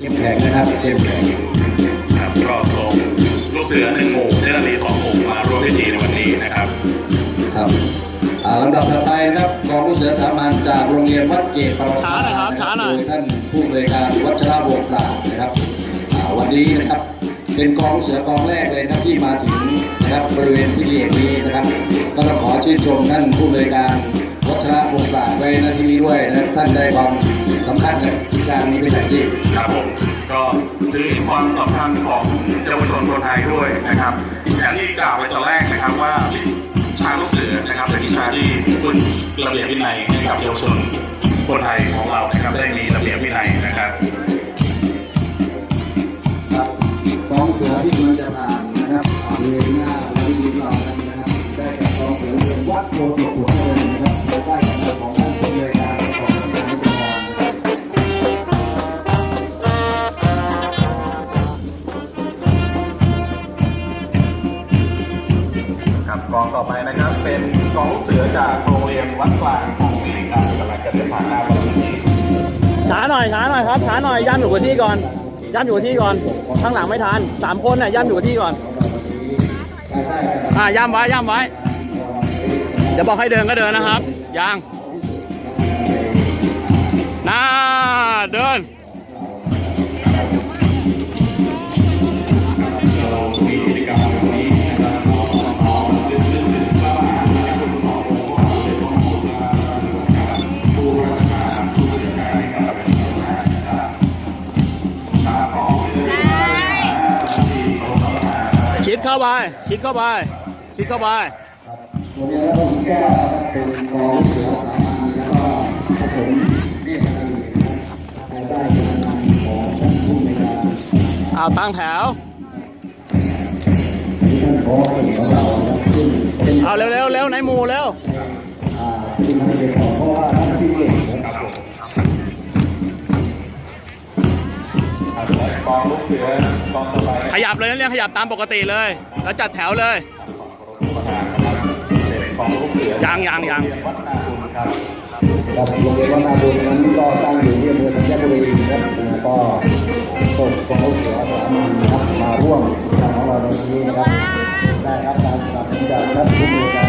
เข้มแข็งนะครับเข้มแข็งครับก็ส่งลูกเสือหนึ่งหมู่เนตรดีสองหมู่มาร่วมพิธีในวันนี้นะครับครับอ่าลำดับถัดไปนะครับกองลูกเสือสามัญจากโรงเรียนวัดเกตประช้าหน่อยครับช้าหน่อย โดยท่านผู้อำนวยการวัชระวงศ์ปราบนะครับอ่าวันนี้นะครับเป็นกองลูกเสือกองแรกเลยนะครับที่มาถึงนะครับบริเวณพิธีแห่งนี้นะครับก็ต้องขอชื่นชมท่านผู้อำนวยการวัชระวงศ์ปราบไว้ณที่นี้ด้วยนะครับท่านได้ความ สำคัญกับกิจการนี้เป็นอย่างยิ่งครับผมก็ถือความสำคัญของเยาวชนคนไทยด้วยนะครับอย่างที่กล่าวไว้ตอนแรกนะครับว่าชาลูกเสือนะครับเป็นวิชาที่ฝึกระเบียบวินัยให้กับเยาวชนคนไทยของเรานะครับได้มีระเบียบวินัยนะครับครับกองเสือที่กำลังจะผ่านนะครับบริเวณหน้าและที่ดินเรานั้นนะครับได้แก่กองเสือเรือนวัดโพธิ์สุขุม กองต่อไปนะครับ เป็นกองลูกเสือจากโรงเรียนวัดกลางของอเมริกากำลังจะเดินผ่านหน้าวันนี้ช้าหน่อยช้าหน่อยครับช้าหน่อยย่ำอยู่กับที่ก่อนย่ำอยู่กับที่ก่อนข้างหลังไม่ทันสามคนน่ะย่ำอยู่กับที่ก่อนอ่าย่ำไว้ย่ำไว้จะบอกให้เดินก็เดินนะครับยัง ดเข้าไป ชิดเข้าไป ชิดเข้าไปโรงเรียนวัดโพธิ์สุขุมแก้วนะครับเป็นกองเสือสามัญแล้วก็ผสมเนตรคดีภายใต้การนำของท่านผู้อำนการเอาตั้งแถวท่านผอของเรานะครับซึ่งเป็นเอาเร็วเร็วเร็วในหมู่เร็ว ที่มันเป็นของเพราะว่า กองลูกเสือกองต่อไปขยับเลยนักเรียนขยับตามปกติเลย แล้วจัดแถวเลยเป็นกองลูกเสือยังยังยังวัดนาบุญครับครับโรงเรียนวัดนาบุญนั้นก็ตั้งอยู่ที่อำเภอธัญบุรีนะครับแล้วก็ส่งกองเสือสามัญนะครับมาร่วมกิจกรรมของเราในวันนี้นะครับได้รับการสนับสนุนจากท่านผู้บริการ